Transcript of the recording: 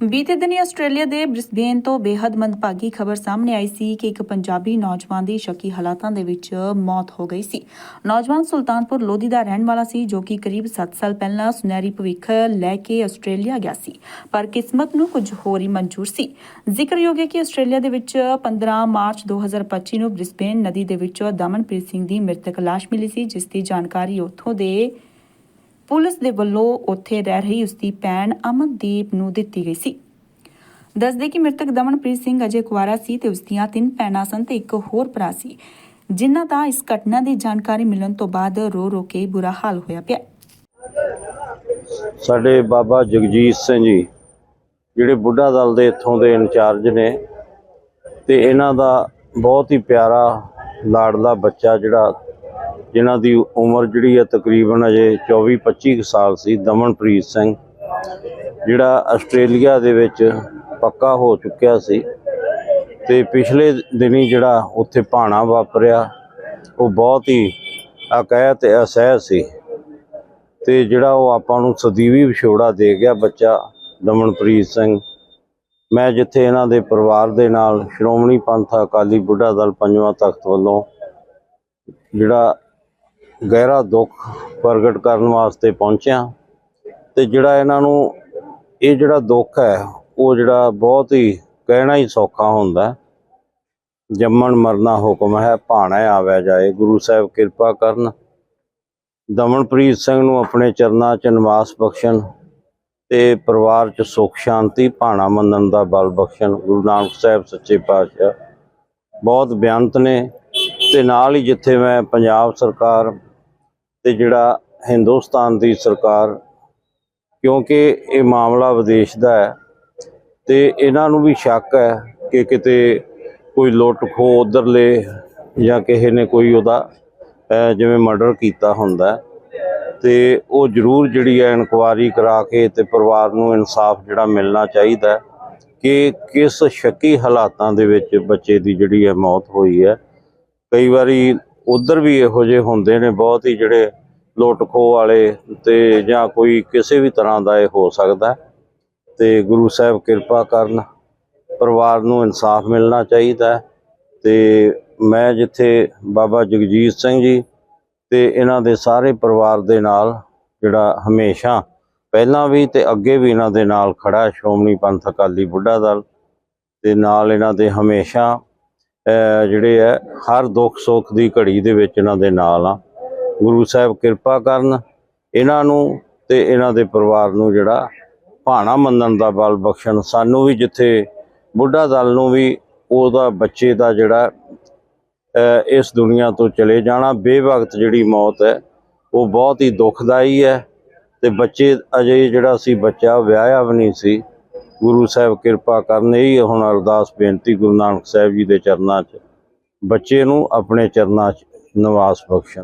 ਬੀਤੇ ਦਿਨੀ ਆਸਟ੍ਰੇਲੀਆ ਦੇ ਬ੍ਰਿਸਬੇਨ ਤੋਂ ਬੇहद ਮੰਦਭਾਗੀ ਖਬਰ ਸਾਹਮਣੇ ਆਈ ਸੀ ਕਿ ਇੱਕ ਪੰਜਾਬੀ ਨੌਜਵਾਨ ਦੀ ਸ਼ੱਕੀ ਹਾਲਾਤਾਂ ਦੇ ਵਿੱਚ ਮੌਤ ਹੋ ਗਈ ਸੀ। ਨੌਜਵਾਨ ਸੁਲਤਾਨਪੁਰ ਲੋਧੀ ਦਾ ਰਹਿਣ ਵਾਲਾ ਸੀ, ਜੋ ਕਿ ਕਰੀਬ 7 ਸਾਲ ਪਹਿਲਾਂ ਸੁਨਹਿਰੀ ਭਵਿੱਖ ਲੈ ਕੇ ਆਸਟ੍ਰੇਲੀਆ ਗਿਆ ਸੀ, ਪਰ ਕਿਸਮਤ ਨੂੰ ਕੁਝ ਹੋਰ ਹੀ ਮਨਜ਼ੂਰ ਸੀ। ਜ਼ਿਕਰਯੋਗ ਹੈ ਕਿ ਆਸਟ੍ਰੇਲੀਆ ਦੇ ਵਿੱਚ 15 ਮਾਰਚ 2025 ਨੂੰ ਬ੍ਰਿਸਬੇਨ ਨਦੀ ਦੇ ਵਿੱਚੋਂ ਦਮਨਪ੍ਰੀਤ ਸਿੰਘ ਦੀ ਮ੍ਰਿਤਕ ਲਾਸ਼ ਮਿਲੀ ਸੀ, ਜਿਸ ਦੀ ਜਾਣਕਾਰੀ ਉੱਥੋਂ ਦੇ ਪੁਲਿਸ ਦੇ ਵੱਲੋਂ ਉੱਥੇ ਰਹਿ ਰਹੀ ਉਸ ਭੈਣ ਅਮਨਦੀਪ ਨੂੰ ਦਿੱਤੀ ਗਈ ਸੀ। ਦੱਸਦੇ ਕਿ ਮ੍ਰਿਤਕ ਦਮਨਪ੍ਰੀਤ ਸਿੰਘ ਅਜੇ ਕੁਆਰਾ ਸੀ ਤੇ ਉਸ ਤਿੰਨ ਭੈਣਾਂ ਸਨ ਤੇ ਇੱਕ ਹੋਰ ਭਰਾ ਸੀ, ਜਿਨ੍ਹਾਂ ਦਾ ਇਸ ਘਟਨਾ ਦੀ ਜਾਣਕਾਰੀ ਮਿਲਣ ਤੋਂ ਬਾਅਦ ਰੋ ਰੋ ਕੇ ਬੁਰਾ ਹਾਲ ਹੋਇਆ ਪਿਆ। ਸਾਡੇ ਬਾਬਾ ਜਗਜੀਤ ਸਿੰਘ ਜੀ, ਜਿਹੜੇ ਬੁੱਢਾ ਦਲ ਦੇ ਇੱਥੋਂ ਦੇ ਇੰਚਾਰਜ ਨੇ ਤੇ ਇਹਨਾਂ ਦਾ ਬਹੁਤ ਹੀ ਪਿਆਰਾ ਲਾਡਲਾ ਬੱਚਾ ਜਿਹੜਾ ਜਿਨ੍ਹਾਂ ਦੀ ਉਮਰ ਜਿਹੜੀ ਹੈ ਤਕਰੀਬਨ ਅਜੇ 24 25 ਕੁ ਸਾਲ ਸੀ, ਦਮਨਪ੍ਰੀਤ ਸਿੰਘ, ਜਿਹੜਾ ਆਸਟ੍ਰੇਲੀਆ ਦੇ ਵਿੱਚ ਪੱਕਾ ਹੋ ਚੁੱਕਿਆ ਸੀ ਤੇ ਪਿਛਲੇ ਦਿਨੀ ਜਿਹੜਾ ਉੱਥੇ ਭਾਣਾ ਵਾਪਰਿਆ, ਉਹ ਬਹੁਤ ਹੀ ਅਕਹਿ ਤੇ ਅਸਹਿ ਸੀ ਤੇ ਜਿਹੜਾ ਉਹ ਆਪਾਂ ਨੂੰ ਸਦੀਵੀ ਵਿਛੋੜਾ ਦੇ ਗਿਆ ਬੱਚਾ ਦਮਨਪ੍ਰੀਤ ਸਿੰਘ। ਮੈਂ ਜਿੱਥੇ ਇਹਨਾਂ ਦੇ ਪਰਿਵਾਰ ਦੇ ਨਾਲ ਸ਼੍ਰੋਮਣੀ ਪੰਥ ਅਕਾਲੀ ਬੁੱਢਾ ਦਲ ਪੰਜਵਾਂ ਤਖਤ ਵੱਲੋਂ ਜਿਹੜਾ ਗਹਿਰਾ ਦੁੱਖ ਪ੍ਰਗਟ ਕਰਨ ਵਾਸਤੇ ਪਹੁੰਚਿਆ ਤੇ ਜਿਹੜਾ ਇਹਨਾਂ ਨੂੰ ਇਹ ਜਿਹੜਾ ਦੁੱਖ ਹੈ, ਉਹ ਜਿਹੜਾ ਬਹੁਤ ਹੀ ਕਹਿਣਾ ਹੀ ਸੌਖਾ ਹੁੰਦਾ ਜੰਮਣ ਮਰਨਾ ਹੁਕਮ ਹੈ, ਭਾਣਾ ਆਵੈ ਜਾਏ। ਗੁਰੂ ਸਾਹਿਬ ਕਿਰਪਾ ਕਰਨ ਦਮਨਪ੍ਰੀਤ ਸਿੰਘ ਨੂੰ ਆਪਣੇ ਚਰਨਾਂ 'ਚ ਨਿਵਾਸ ਬਖਸ਼ਣ ਤੇ ਪਰਿਵਾਰ 'ਚ ਸੁਖ, ਸ਼ਾਂਤੀ, ਭਾਣਾ ਮੰਨਣ ਦਾ ਬਲ ਬਖਸ਼ਣ। ਗੁਰੂ ਨਾਨਕ ਸਾਹਿਬ ਸੱਚੇ ਪਾਤਸ਼ਾਹ ਬਹੁਤ ਬਿਆੰਤ ਨੇ ਤੇ ਨਾਲ ਹੀ ਜਿੱਥੇ ਮੈਂ ਪੰਜਾਬ ਸਰਕਾਰ ਤੇ ਜਿਹੜਾ ਹਿੰਦੁਸਤਾਨ ਦੀ ਸਰਕਾਰ, ਕਿਉਂਕਿ ਇਹ ਮਾਮਲਾ ਵਿਦੇਸ਼ ਦਾ ਹੈ, ਤੇ ਇਹਨਾਂ ਨੂੰ ਵੀ ਸ਼ੱਕ ਹੈ ਕਿ ਕਿਤੇ ਕੋਈ ਲੁੱਟ ਖੋ ਉਧਰਲੇ ਜਾਂ ਕਿਸੇ ਨੇ ਕੋਈ ਉਹਦਾ ਜਿਵੇਂ ਮਰਡਰ ਕੀਤਾ ਹੁੰਦਾ ਹੈ। ਤੇ ਉਹ ਜ਼ਰੂਰ ਜਿਹੜੀ ਹੈ ਇਨਕੁਆਰੀ ਕਰਾ ਕੇ ਤੇ ਪਰਿਵਾਰ ਨੂੰ ਇਨਸਾਫ ਜਿਹੜਾ ਮਿਲਣਾ ਚਾਹੀਦਾ ਕਿ ਕਿਸ ਸ਼ੱਕੀ ਹਾਲਾਤਾਂ ਦੇ ਵਿੱਚ ਬੱਚੇ ਦੀ ਜਿਹੜੀ ਹੈ ਮੌਤ ਹੋਈ ਹੈ ਕਈ ਵਾਰੀ ਉਧਰ ਵੀ ਇਹੋ ਜਿਹੇ ਹੁੰਦੇ ਨੇ, ਬਹੁਤ ਹੀ ਜਿਹੜੇ ਲੁੱਟ ਖੋਹ ਵਾਲੇ ਤੇ ਜਾਂ ਕੋਈ ਕਿਸੇ ਵੀ ਤਰ੍ਹਾਂ ਦਾ ਇਹ ਹੋ ਸਕਦਾ ਹੈ। ਤੇ ਗੁਰੂ ਸਾਹਿਬ ਕਿਰਪਾ ਕਰਨ ਪਰਿਵਾਰ ਨੂੰ ਇਨਸਾਫ ਮਿਲਣਾ ਚਾਹੀਦਾ ਹੈ ਤੇ ਮੈਂ ਜਿੱਥੇ ਬਾਬਾ ਜਗਜੀਤ ਸਿੰਘ ਜੀ ਤੇ ਇਹਨਾਂ ਦੇ ਸਾਰੇ ਪਰਿਵਾਰ ਦੇ ਨਾਲ ਜਿਹੜਾ ਹਮੇਸ਼ਾ ਪਹਿਲਾਂ ਵੀ ਤੇ ਅੱਗੇ ਵੀ ਇਹਨਾਂ ਦੇ ਨਾਲ ਖੜਾ ਸ਼੍ਰੋਮਣੀ ਪੰਥ ਅਕਾਲੀ ਬੁੱਢਾ ਦਲ ਤੇ ਨਾਲ ਇਹਨਾਂ ਦੇ ਹਮੇਸ਼ਾ ਜਿਹੜੇ ਹੈ, ਹਰ ਦੁੱਖ ਸੁੱਖ ਦੀ ਘੜੀ ਦੇ ਵਿੱਚ ਇਹਨਾਂ ਦੇ ਨਾਲ ਆ ਗੁਰੂ ਸਾਹਿਬ ਕਿਰਪਾ ਕਰਨ ਇਹਨਾਂ ਨੂੰ ਤੇ ਇਹਨਾਂ ਦੇ ਪਰਿਵਾਰ ਨੂੰ ਜਿਹੜਾ ਭਾਣਾ ਮੰਨਣ ਦਾ ਬਲ ਬਖਸ਼ਣ। ਸਾਨੂੰ ਵੀ ਜਿੱਥੇ ਬੁੱਢਾ ਦਲ ਨੂੰ ਵੀ ਉਹਦਾ ਬੱਚੇ ਦਾ ਜਿਹੜਾ ਇਸ ਦੁਨੀਆ ਤੋਂ ਚਲੇ ਜਾਣਾ, ਬੇਵਕਤ ਜਿਹੜੀ ਮੌਤ ਹੈ, ਉਹ ਬਹੁਤ ਹੀ ਦੁਖਦਾਈ ਹੈ। ਤੇ ਬੱਚੇ ਅਜੇ ਜਿਹੜਾ ਸੀ ਬੱਚਾ, ਵਿਆਹਿਆ ਵੀ ਨਹੀਂ ਸੀ। ਗੁਰੂ ਸਾਹਿਬ ਕਿਰਪਾ ਕਰਨ, ਇਹ ਹੁਣ ਅਰਦਾਸ ਬੇਨਤੀ ਗੁਰੂ ਨਾਨਕ ਸਾਹਿਬ ਜੀ ਦੇ ਚਰਨਾਂ 'ਚ, ਬੱਚੇ ਨੂੰ ਆਪਣੇ ਚਰਨਾਂ 'ਚ ਨਿਵਾਸ ਬਖਸ਼ਣ।